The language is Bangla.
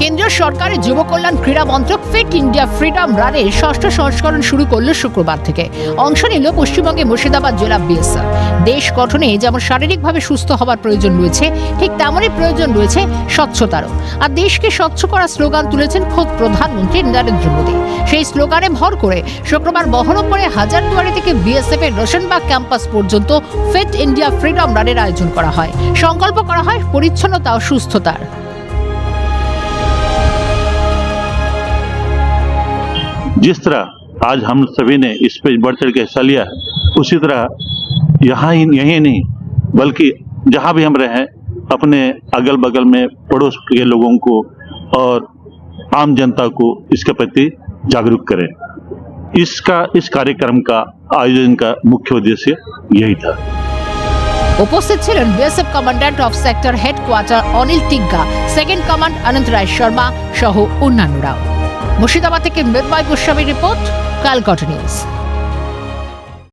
কেন্দ্রীয় সরকারের যুব কল্যাণ ক্রীড়া মন্ত্রক ফিট ইন্ডিয়া ফ্রিডম রানের ষষ্ঠ সংস্করণ শুরু করল শুক্রবার থেকে। অংশ নিল পশ্চিমবঙ্গে মুর্শিদাবাদ জেলা বিএসএফ। দেশ গঠনে যেমন শারীরিকভাবে সুস্থ হওয়ার প্রয়োজন রয়েছে, ঠিক তেমনই প্রয়োজন রয়েছে স্বচ্ছতারও। আর দেশকে স্বচ্ছ করার স্লোগান তুলেছেন খোদ প্রধানমন্ত্রী নরেন্দ্র মোদী। সেই স্লোগানে ভর করে শুক্রবার বহরমপুরে হাজারদুয়ারি থেকে বিএসএফ এর রোশনবাগ ক্যাম্পাস পর্যন্ত ফিট ইন্ডিয়া ফ্রিডম রানের আয়োজন করা হয়। সংকল্প করা হয় পরিচ্ছন্নতা ও সুস্থতার। जिस तरह आज हम सभी ने इस पे बढ़ चढ़ के हिस्सा लिया है उसी तरह यहाँ ही यही नहीं बल्कि जहाँ भी हम रहें अपने अगल बगल में पड़ोस के लोगों को और आम जनता को इसके प्रति जागरूक करें इसका इस कार्यक्रम का आयोजन का मुख्य उद्देश्य यही था উপস্থিত ছিলেন BSF commandant of sector headquarter Anil Tigga second command Ananta Roy Sharma সহ অন্যান্যরাও মুর্শিদাবাদ থেকে মৃন্ময় গোস্বামী রিপোর্ট কালকট নিউজ।